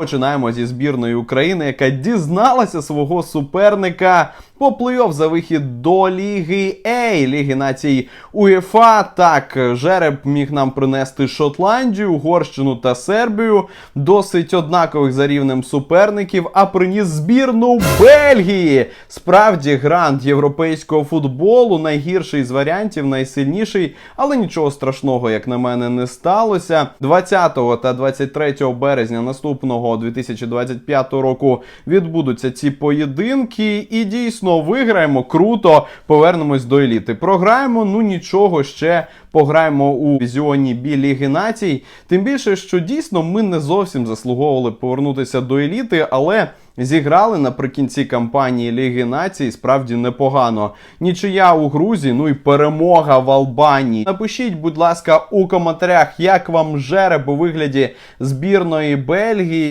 Починаємо зі збірної України, яка дізналася свого суперника по плей-офф за вихід до Ліги А, Ліги націй УЄФА. Так, жереб міг нам принести Шотландію, Угорщину та Сербію, досить однакових за рівнем суперників, а приніс збірну Бельгії. Справді грант європейського футболу, найгірший з варіантів, найсильніший, але нічого страшного, як на мене, не сталося. 20 та 23 березня наступного 2025 року відбудуться ці поєдинки, і дійсно виграємо круто, повернемось до еліти. Програємо, ну нічого ще пограємо у візіоні Бі Ліги Націй. Тим більше, що дійсно ми не зовсім заслуговували повернутися до еліти, але. Зіграли наприкінці кампанії Ліги Націй справді непогано. Нічия у Грузії, ну і перемога в Албанії. Напишіть, будь ласка, у коментарях, як вам жереб у вигляді збірної Бельгії.